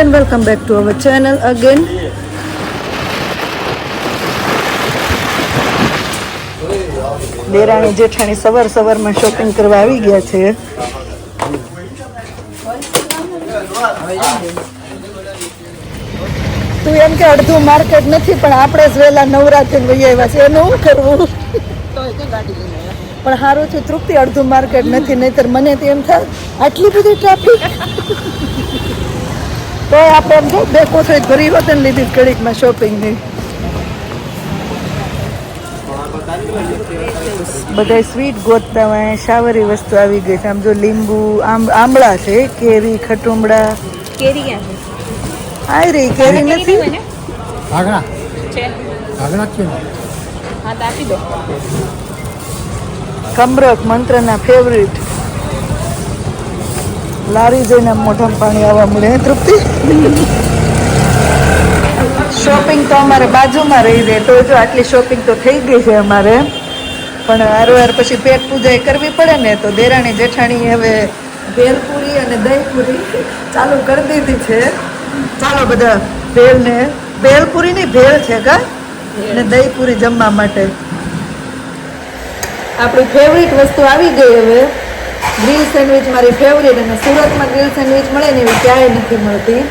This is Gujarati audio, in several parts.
and welcome back to our channel again. દેરાણી જેઠાણી સવાર સવારમાં શોપિંગ કરવા આવી ગયા છે. તું એમ કે અડધું માર્કેટ નથી, પણ આપણે જ વહેલા નવરાત્રી લઈ આવ્યા છે. એનું શું કરવું? પણ સારું છે, તૃપ્તિ અડધું માર્કેટ નથી, નહીતર મને તો એમ થાય, આટલી બધી ટ્રાફિક તો આપણે એમ જો બે કોથળી ભરી હોત ને લીધી ઘડીકમાં શોપિંગની બધા સ્વીટ ગોતતા હોય શાવરી વસ્તુ આવી ગઈ છે. આમ જો લીંબુ આમ આંબળા છે કેરી ખટુંબડા કેરી ક્યાં છે? આ રહી કેરી નથી? મને આગળ છે. આગળ છે હા આપી દો. કમરક મંત્રના ફેવરિટ લારી જઈને મોઢામાં પાણી આવવા મળે. તૃપ્તિ? શોપિંગ તો અમારે બાજુમાં રહી જાય તો જો આટલી શોપિંગ તો થઈ ગઈ છે અમારે. પણ વારવાર પછી પેટ પૂજા કરવી પડે ને તો દેરાણી જેઠાણી હવે ભેલપુરી અને દહીંપુરી ચાલુ કરી દીધી છે. ચાલો બધા ભેળ ને ભેલપુરી નહીં ભેળ છે કા? અને દહીંપુરી જમવા માટે. આપણી ફેવરિટ વસ્તુ આવી ગઈ હવે. ગ્રીલ સેન્ડવિચ મારી ફેવરેટ અને સુરતમાં ગ્રીલ સેન્ડવિચ મળે ને એવી ક્યાંય નથી મળતી.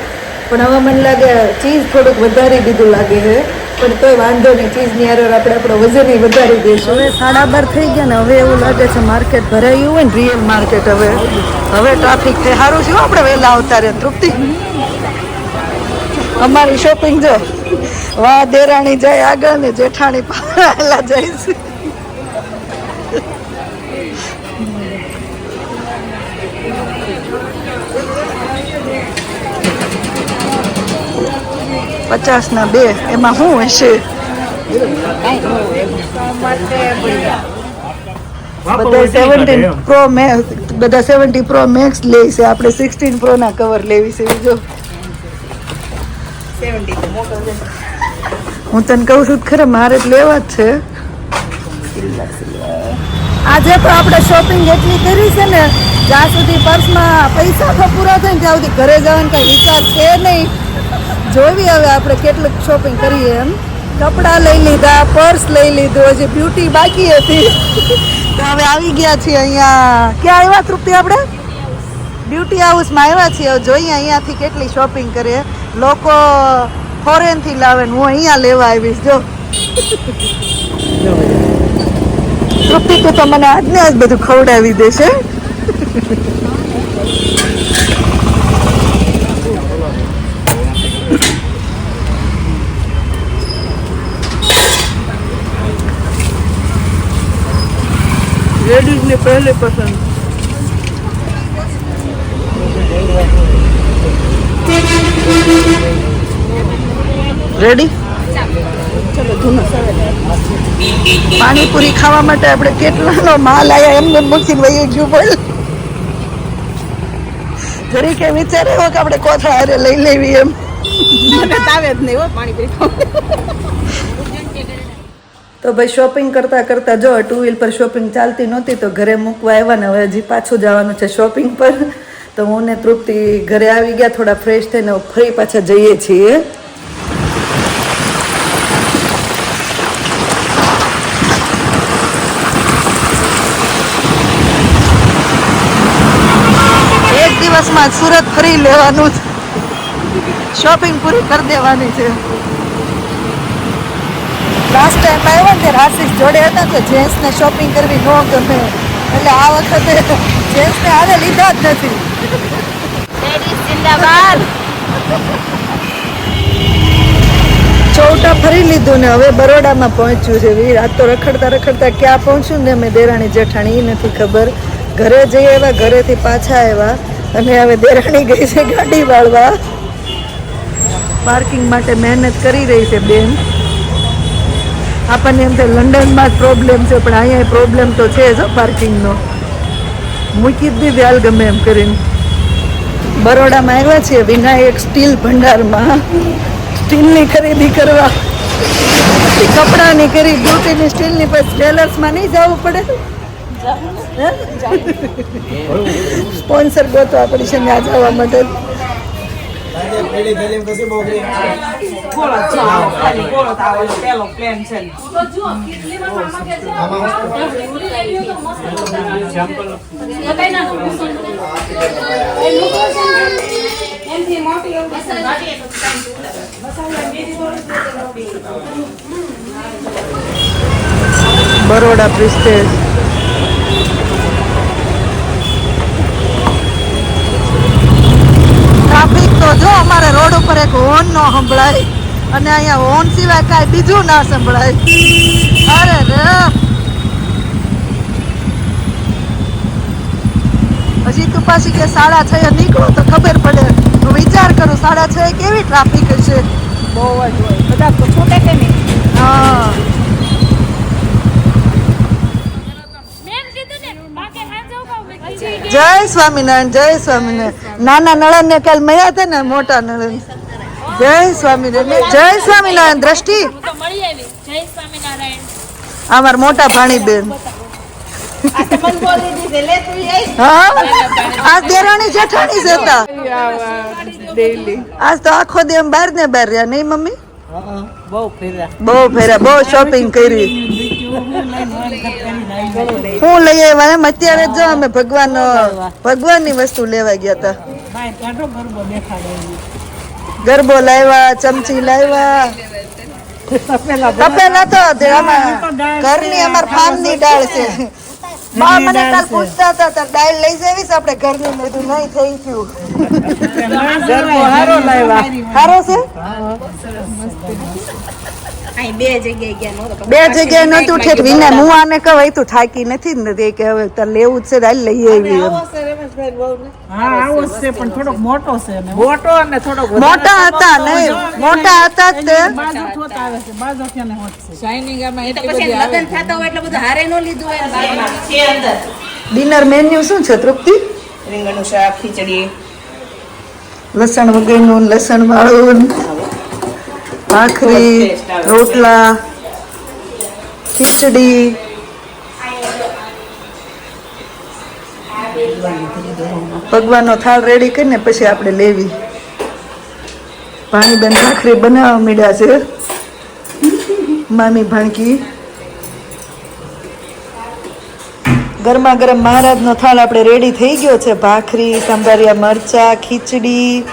પણ હવે મને લાગે ચીઝ થોડુંક વધારી દીધું લાગે છે. પણ તોય વાંધો નહીં, ચીઝની હારે આપણે આપણો વજન વધારી દઈશું. હવે સાડા બાર થઈ ગયા ને હવે એવું લાગે છે માર્કેટ ભરાયું હોય ને રિયલ માર્કેટ હવે. હવે ટ્રાફિક છે, સારું છે આપણે વહેલા આવતા રહે તૃપ્તિ. અમારી શોપિંગ જો વાહ દેરાણી જાય આગળ ને જેઠાણી પાછળ જાય છે. પચાસ ના બે એમાં શું હશે? બધા સેવન્ટીન પ્રો મેક્સ બધા સેવન્ટી પ્રો મેક્સ લે છે. આપણે સિક્સટીન પ્રો ના કવર લેવી છે જો હું તને કહું છું ખરે ખરા મારે જ લેવા જ છે. આજે તો આપણે શોપિંગ એટલી કરી છે ને જ્યાં સુધી પર્સમાં પૈસા તો પૂરા થાય ને ત્યાં સુધી ઘરે જવાનો કઈ વિચાર છે નહીં. જોવી હવે આપણે કેટલું શોપિંગ કરીએ એમ. કપડાં લઈ લીધા પર્સ લઈ લીધું, હજી બ્યુટી બાકી હતી. તો હવે આવી ગયા છીએ અહીંયા. ક્યાં આવ્યા તૃપ્તિ આપણે? બ્યુટી હાઉસમાં આવ્યા છીએ. હવે જોઈએ અહીંયાથી કેટલી શોપિંગ કરીએ. લોકો ફોરેનથી લાવે હું અહીંયા લેવા આવીશ, જો. તૃપ્તિ, તો મને આજને આજ બધું ખવડાવી દેશે. લેડીઝ ને પહેલે પસંદ. રેડી પાણીપુરી ખાવા માટે આપણે કેટલાનો માલ આવ્યા એમને મૂકીને વહી ગયું જરી કે વિચાર એવો કે આપણે કોથળા હારે લઈ લેવી એમ. મને તાવે જ નહીં હો પાણીપુરી તો ભાઈ શોપિંગ કરતા કરતાં જો ટુ વ્હીલ પર શોપિંગ ચાલતી નહોતી તો ઘરે મૂકવા આવ્યા ને હવે હજી પાછું જવાનું છે શોપિંગ પર. તો હું ને તૃપ્તિ ઘરે આવી ગયા, થોડા ફ્રેશ થઈને ફરી પાછા જઈએ છીએ. દિવસમાં સુરત ફરી લેવાનું છે. શોપિંગ પૂરી કરી દેવાની છે. લાસ્ટ ટાઈમ આવ્યો ને ત્યારે રાશિસ જોડે હતા તો જેન્ટ્સને શોપિંગ કરવી ન ગમે. એટલે આ વખતે જેન્ટ્સને હારે લીધા જ નથી. ચૌટા ફરી લીધું ને હવે બરોડામાં પહોંચ્યું છે વીર. આજ તો રખડતા રખડતા ક્યાં પહોંચ્યું ને અમે દેરાણી જેઠાણી નથી ખબર. ઘરે જઈ આવ્યા ઘરેથી પાછા આવ્યા. અને હવે દેરાણી ગઈ છે ગાડી વાળવા. પાર્કિંગ માટે મહેનત કરી રહી છે બેન. આપણને એમ થાય લંડનમાં જ પ્રોબ્લેમ છે પણ અહીંયા પ્રોબ્લેમ તો છે જ પાર્કિંગનો મૂકી જ દીધી હાલ ગમે એમ કરીને. બરોડામાં આવ્યા છીએ વિનાયક સ્ટીલ ભંડારમાં. સ્ટીલની ખરીદી કરવા. કપડાની કરી બ્યુટીની સ્ટીલની પછી જ્વેલર્સમાં નહીં જવું પડે? સ્પોન્સર ગોતવા પડી છે ત્યાં જવા માટે. ગોળો છે આવો, ખાલી ગોળો તો આવો પેલો પ્લેન છે. બરોડા પ્રિસ્ટેજ ટ્રાફિક તો જો અમારે રોડ ઉપર એક હોર્ન નો સંભળાય અને અહીંયા હોર્ન સિવાય કાંઈ બીજું ના સંભળાય. અરે રે. હજી તું પાછી કે સાડા છ નીકળો તો ખબર પડે. હું વિચાર કરું સાડા છ કેવી ટ્રાફિક હશે? બહુ જ હોય. બધા છૂટે કે નહીં? હા. જય સ્વામિનારાયણ જય સ્વામિનારાયણ. નાના નળન ને કાલ મળ્યા હતા ને મોટા નળન. જય સ્વામિનારાયણ. જય સ્વામિનારાયણ દ્રષ્ટિ. અમાર મોટા આઈ હા? આજ દેરાણી જેઠાણી જ હતા. આજ તો આખો દેમ બાર બહાર ને બહાર રહ્યા નહીં મમ્મી? બહુ ફેર્યા. બહુ ફેર્યા બહુ શોપિંગ કરી. હું લઈ આવ્યા એમ અત્યારે જો અમે ભગવાન ભગવાનની વસ્તુ લેવા ગયા હતા. ગરબો લાવ્યા ચમચી લાવ્યા. તપેલા તો ઘરની અમાર ફાર્મની દાળ છે. બા મને કાલ પૂછતા હતા તાર દાળ લઈ જવીશ આપણે ઘરની? મેં કીધું નહીં થઈ ગયું. હારો છે? બે જગ્યાએ નતું ઠેક વિના હું આને કહું તું થાકી નથી ને તે કે હવે તાર લેવું જ છે દાળ લઈ આવી હા આવો છે પણ થોડોક મોટો છે મોટો અને થોડોક મોટા હતા નહીં મોટા હતા તે. બાજુ થોત આવે છે બાજુ ક્યાં હોત છે. શાઇનિંગ આમાં એટલે પછી લગન થતા હોય એટલે બધું હારે નો લીધું હોય છે અંદર. ડિનર મેન્યુ શું છે તૃપ્તિ? રીંગણનું શાક ખીચડી. લસણ વગરનું લસણ વાળું. ભાખરી, રોટલા, ખીચડી. ભગવાનનો થાળ રેડી કરીને પછી આપણે લેવી. ભાણીબેન ભાખરી બનાવવા મીડ્યા છે. મામી ભાણકી. ગરમા ગરમ મહારાજનો થાળ આપણે રેડી થઈ ગયો છે. ભાખરી સંભારિયા મરચા, ખીચડી,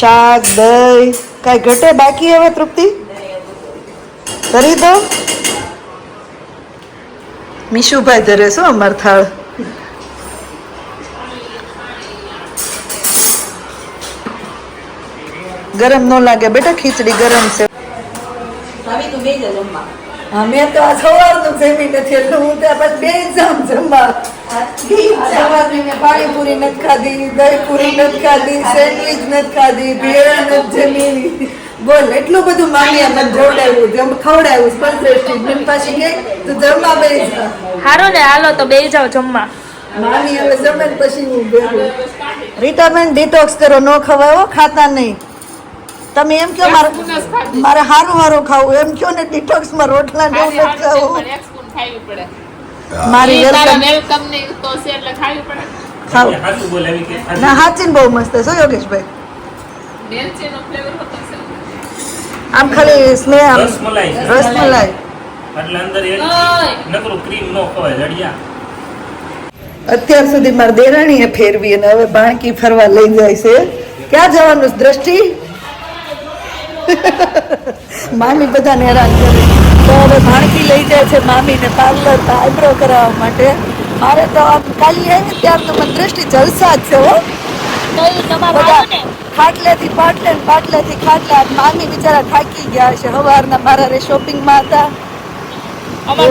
શાક, દહીં. કાંઈ ઘટે બાકી હવે તૃપ્તિ? કરી દો. મીશુભાઈ ધરે શું અમાર થાળ. ગરમ ન લાગે બેટા ખીચડી ગરમ છે. ભાભી તું આ સવારનું જમી નથી એટલે હું ત્યાં પછી બે જામ જમવા. પાણીપુરી નથી ખાધી દહીંપુરી નથી ખાધી સેન્ડવીચ નથી ખાધી ભેળ નથી જમી. બોલ એટલું બધું માન્યા મને જોડાવ્યું જમ ખવડાવ્યું સ્પંદ્રષ્ટિ મને પાછી કે તું જમવા બે હારો ને હાલો તો બે જાઓ જમવા. મામી હવે જમે પછી હું બેઠું રીટાબેન ડિટોક્સ કરો ન ખવાયો ખાતા નહીં. તમે એમ કહો મારે મારે સારું હારું ખાવું એમ કહો ને ડિટોક્સમાં રોટલા ને એવું નથી ખાવું. મારી વેલકમ ખાવ હાચું બોલે કે ના હાચીન બહુ મસ્ત છે યોગેશભાઈ? આમ ખાલી સ્નેહ આમ. રસમલાઈ રસમલાઈ. એટલે અંદર એક નકરું ક્રીમ નો ખવાય જડિયા. અત્યાર સુધી મારા દેરાણીએ ફેરવી અને હવે બાણકી ફરવા લઈ જાય છે. ક્યાં જવાનું દ્રષ્ટિ? મામી બધાને હેરાન કરે. તો હવે ભાણકી લઈ જાય છે મામીને પાર્લર આઈબ્રો કરાવવા માટે. મારે તો આમ કાલી આવી ત્યાર તો મને દ્રષ્ટિ જલસા જ છે હો. ખાટલેથી પાટલે પાટલેથી ખાટલે મામી બિચારા થાકી ગયા છે. સવારના મારા રે શોપિંગમાં હતા.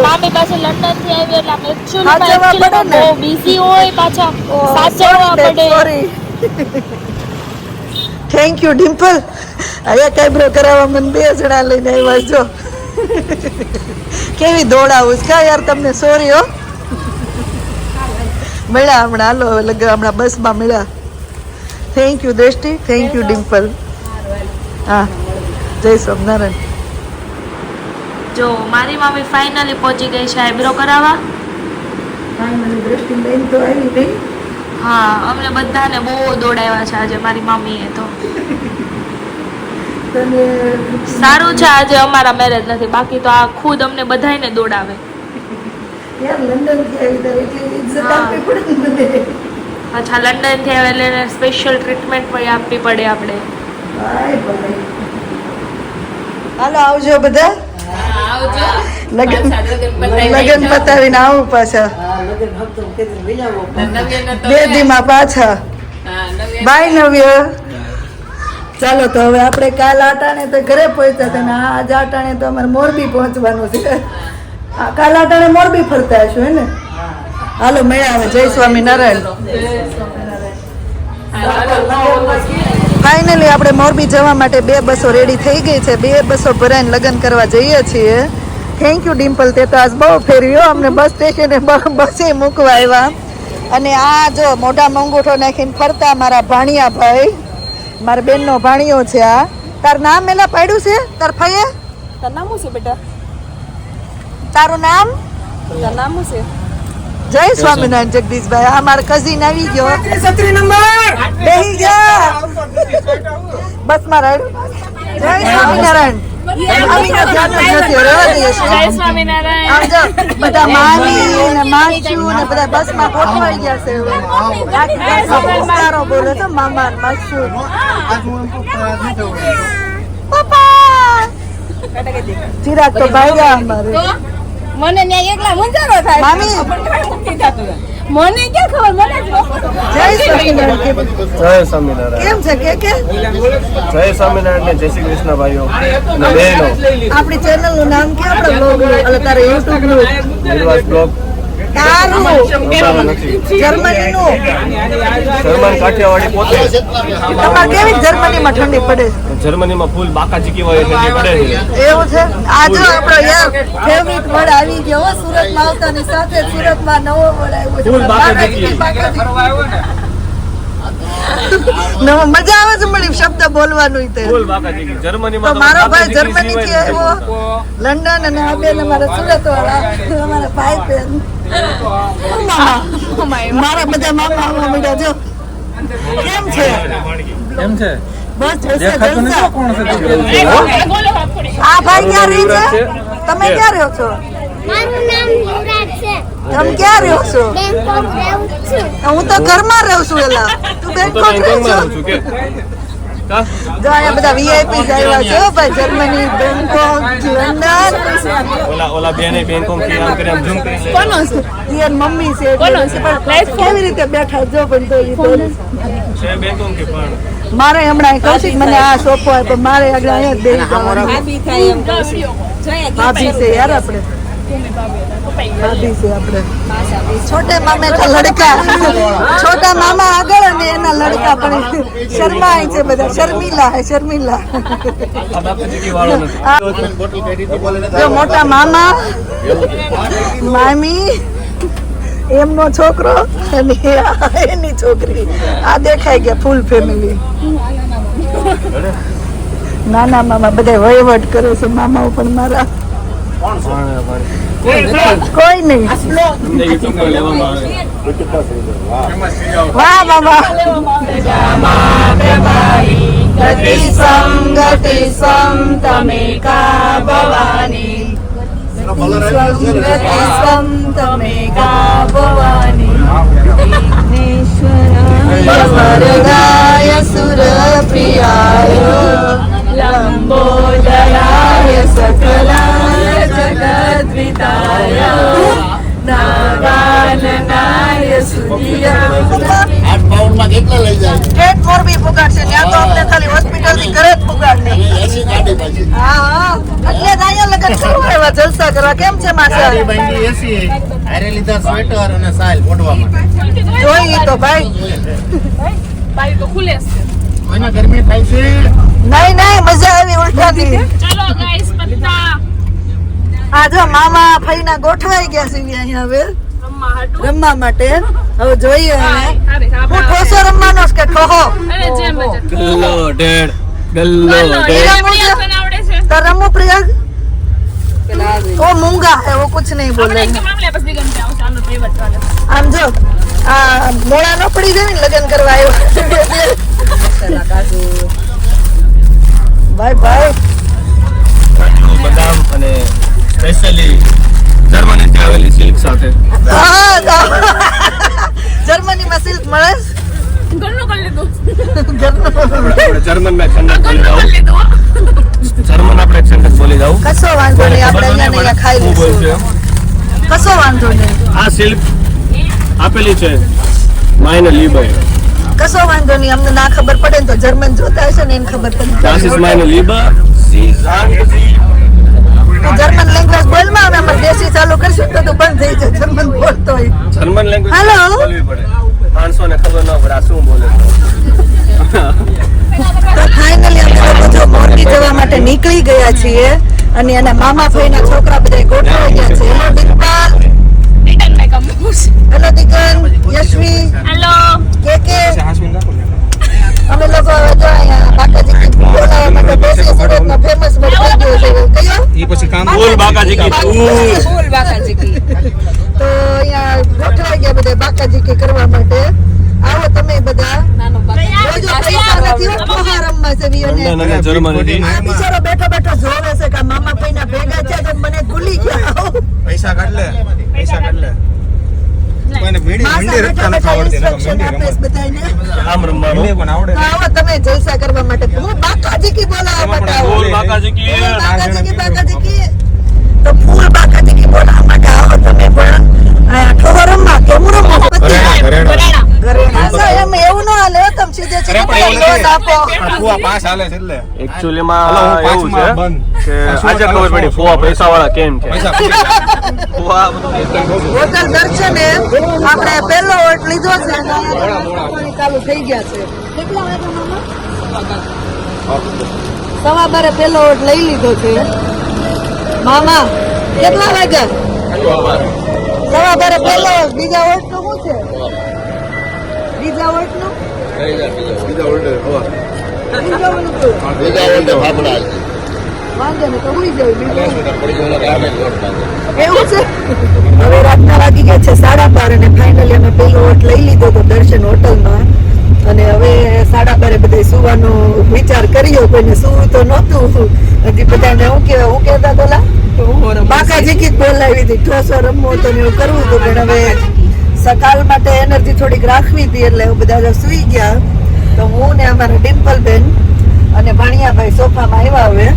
મામી પાસે લંડનથી આવી એટલે આમ હા, પડે ને. બિઝી હોય પાછા. સાચવવા પડે. સોરી થેન્ક યુ ડિમ્પલ અહીંયા કાઈબ્રો કરાવવા મને બે જણા લઈને આવ્યા છો. કેવી દોડાવું છે કા યાર તમને સોરી હો. મળ્યા હમણાં હાલો હવે લગ હમણાં બસમાં મળ્યા. Thank you Drishti. Thank you Dimple હા. જય સ્વામિનારાયણ. જો મારી મમ્મી ફાઇનલી પહોંચી ગઈ છે આઈબ્રો કરાવવા. દ્રષ્ટિ લઈને તો આવી નહીં હા અમને બધાને બહુ દોડાવ્યા છે આજે મારી મમ્મીએ તો. સારું છે આજે અમારા મેરેજ નથી. બાકી તો આ ખુદ અમને બધાને દોડાવે. અચ્છા લંડનથી આવે એટલી સ્પેશિયલ ટ્રીટમેન્ટ પણ આપવી પડે આપણે. હાલો આવજો બધા. લગન લગન પતાવીને આવું પાછા. બે. દીમાં પાછા બાય નવ્ય. ચાલો તો હવે આપણે કાલ આટાણે તો ઘરે પહોંચ્યા હતા ને આજ આટાણે તો અમારે મોરબી પહોંચવાનું છે. કાલ આટાણે મોરબી ફરતા હશો, હે ને? હાલો મળ્યા જય સ્વામિનારાયણ. ફાઇનલી આપણે મોરબી જવા માટે બે બસો રેડી થઈ ગઈ છે. બે બસો ભરાઈને લગ્ન કરવા જઈએ છીએ. થેન્ક યુ ડિમ્પલ તે તો આજ બહુ ફેર્યો. અમને બસ સ્ટેશને બસે મૂકવા આવ્યા. અને આ જો મોઢા મંગૂઠો નાખીને ફરતા મારા ભાણિયા ભાઈ મારા બેનનો ભાણિયો છે આ. તાર નામ એલા પાડ્યું છે? તાર ફઈએ? તાર નામ શું છે બેટા? તારું નામ? તાર નામ શું છે? જય સ્વામિનારાયણ જગદીશભાઈ. આ મારા કઝિન આવી ગયો. છત્રી નંબર. બેહી ગયા. બસ મારા જય સ્વામિનારાયણ. ચિરાગ તો માં ગયા અમારે. મને ત્યાં એકલા મુંજારો થાય. મામી. મને ક્યાં ખબર? મને જય સ્વામિનારાયણ. જય. સ્વામિનારાયણ. કેમ છે? કે કે? જય સ્વામિનારાયણ ને જય શ્રી કૃષ્ણ ભાઈઓ ને બહેનો. આપણી ચેનલનું નામ કે આપણો બ્લોગ એટલે તારે યુટ્યુબનું. નિર્વાસ બ્લોગ જર્મનીમાં ફૂલ બાકાજી કહેવાય ઠંડી પડે એવું છે? આજે આપણો યાર ફેવરિટ વર્ડ આવી ગયો સુરતમાં આવતાની સાથે સુરતમાં નવો વર્ડ આવ્યો ફૂલ બાકાજી. બાકાજી. નવો મજા આવે છે મળી શબ્દ બોલવાનું તે. જર્મનીમાં મારો ભાઈ જર્મની થી આવ્યો લંડન અને આ બેન અમારા સુરત વાળા અમારા ભાઈ બેન. મારા બધા મામા આવવા મળ્યા જો. કેમ છે? કેમ છે? બસ જલસા જલસા. કોણ છે આ ભાઈ ક્યાં રહી છે? તમે ક્યાં રહ્યો છો? મારું નામ યુવરાજ છે. તમે ક્યાં રહ્યો છો? બેંકોક રહું છું. હું તો ઘરમાં રહું છું એલા. તું બેંકોક રહે છો? રહું? જો અહીંયા બધા વીઆઈપી આવ્યા છે ભાઈ જર્મની બેંકોક લંડન ઓલા ઓલા બેને બેંકોકથી આમ કરી આમ ઝૂમ કરી કોનો છે? ઈ એની મમ્મી છે એટલે પણ કેવી રીતે બેઠા જો પણ તો ઈ છે. પણ. મારે હમણાં કૌશિક મને આ સોંપો આપ્યો મારે આગળ અહીંયા જ બેસી જવાનું. છું ભાભી છે યાર આપણે. છોટે મામે આગળ અને એના લડકા પણ શર્માય છે બધા. શર્મિલા હે, શર્મિલા. મોટા મામા, મામી, એમનો છોકરો અને એની છોકરી. આ દેખાઈ ગયા ફૂલ ફેમિલી નાના મામા બધા વહીવટ કરે છે. મામાઓ પણ મારા કોઈ નહીં યુટ્યુબ પર લેવામાં આવે વાહ મામા ગતિ સમ ગતિ સમ તમેકા ભવાની ગતિ સમ તમેકા ભવાની વરદાય સુર પ્રિયાય લંબોદરાય કેટલા લઈ જાય? સુધિયા ફોર બી પુગાડશે ત્યાં તો અમને ખાલી હોસ્પિટલથી ઘરે જ પુગાડ નહીં હા હા. એટલે અહીંયા લગન કરવા એવા જલસા કરવા. કેમ છે માસા? જોઈ તો ભાઈ. ભાઈ તો ખુલે છે. નહીં નહીં મજા આવી ઉલટાથી. ચાલો ગાઈસ પત્તા આ જો મામા ફઈના ગોઠવાઈ ગયા છે અહીંયા હવે. રમવા માટે. હવે જોઈએ હું ઠોસો રમવાનો કે ઠોહો? ગલ્લો ડેડ ગલ્લો ડેડ. તો રમો પ્રયાગ ઓ મૂંગા હે વો કુછ નહીં બોલે. આમ જો આ મોળા નો પડી જાય ને લગ્ન કરવા આવ્યો. ભાઈ ભાઈ બદામ અને સ્પેશિયલી જર્મની આવેલી સિલ્ક સાથે. જર્મની માં સિલ્ક મળે છે? આપણે જર્મનમાં એક ઠંડક બોલી દઉં જર્મન આપણે ઠંડક બોલી દઉં કશો વાંધો નહીં આપણે અહીંયા ખાઈ લઈશું. કશો વાંધો નહીં. આ સિલ્ક આપેલી છે માયને લીબે કશો વાંધો નહીં અમને ના ખબર પડે ને તો જર્મન જોતા હશે ને એને ખબર પડી Das ઇઝ meine Liebe. સી ઝાંગ જર્મન લેંગ્વેજ બોલમાં હવે અમારે દેશી ચાલુ કરશું તો તું બંધ થઈ જાય જર્મન બોલતો હોય. જર્મન લેંગ્વેજ હેલો બોલવી પડે. માણસોને ખબર ન પડે આ શું બોલે તો ફાઇનલી અમે લોકો જો મોરબી જવા માટે નીકળી ગયા છીએ અને એના મામા ભાઈના છોકરા બધા ગોઠવાઈ ગયા છે. હેલો દીપપાલ હેલો દીકન યશવી. હેલો કે કે? ફૂલ બાકાજી કી ફૂલ. ફૂલ તો અહીંયા ગોઠવાઈ ગયા બધા બાકાજી કરવા માટે. આવો તમે બધા. બેઠો બેઠો જોવે છે કે મામા ભાઈના ભેગા છે તો મને ભૂલી ગયા. પૈસા કાઢ લે. પૈસા લે. આવડે તમે જલસા કરવા માટે. હું બાકાજી કી બોલાવવા માટે આવો બાકાજી કી ફૂલ બાકાજી કી બાકાજી કી તો ફૂલ બાકાજી કી બોલાવવા માટે આવો તમે પણ આ ઠોહો રમવા કેમ રમો ઘરેણા ઘરેણા ઘરેણા તો એમ એવું ન હાલે હો, તમે સીધે અરે સીધે પણ એવું લોન નથી આપો આ ફુવા પાસ હાલે છે એટલે. એકચ્યુઅલી માં એવું છે કે આજે ખબર પડી છો? પૈસા વાળા કેમ છે? પૈસા પૂરી જાય. ફુવા બધું એકદમ ખોટું. હોટલ દર્શને આપણે પહેલો વોટ લીધો છે. અને અહીંયા પાણી ચાલુ થઈ ગયા છે. કેટલા વાગે સવા બારે પહેલો ઓટ લઈ લીધો છે. મામા કેટલા વાગ્યા સવા બારે પહેલો બીજા ઓટનું શું છે? બીજા ઓટનું બીજા વોટનું વાંધો નહીં તો હુઈ જાવ એવું છે? હવે રાતના વાગી ગયા છે સાડા બાર અને ફાઇનલી અમે પેલો ઓટ લઈ લીધો તો દર્શન હોટલમાં. અને હવે સાડા બારે બધા સુવાનો વિચાર કર્યો કોઈને સુવું તો નહોતું. હજી બધાને હું કે હું કહેતા તોલા બાકાજી કી બોલાવી હતી ઠોસો રમવો તો એવું કરવું હતું પણ હવે સકાલ માટે એનર્જી થોડીક રાખવી હતી એટલે બધા સુઈ ગયા. તો હું ને અમારા ડિમ્પલબેન અને ભાણિયાભાઈ સોફામાં આવ્યા હવે.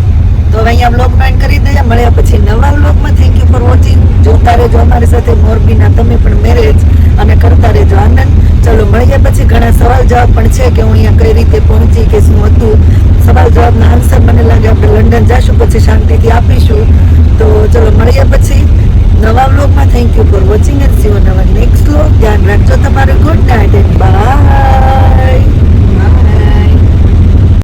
તો અહીંયા બ્લોગ બેન્ડ કરી દઈએ. મળ્યા પછી નવા બ્લોગમાં થેન્ક યુ ફોર વોચિંગ જોતા રહેજો અમારી સાથે. મોરબીના તમે પણ મેરેજ અને કરતા રહેજો આનંદ. ચલો, મળીએ પછી. ઘણા સવાલ જવાબ પણ છે કે હું અહીંયા કઈ રીતે પહોંચી કે શું હતું. સવાલ જવાબના આન્સર મને લાગે. આપણે લંડન જઈશું પછી શાંતિથી આપીશું. તો ચલો, મળીએ પછી. નવા બ્લોગમાં thank you for watching and see on our next blog ધ્યાન રાખજો તમારું. Good night and by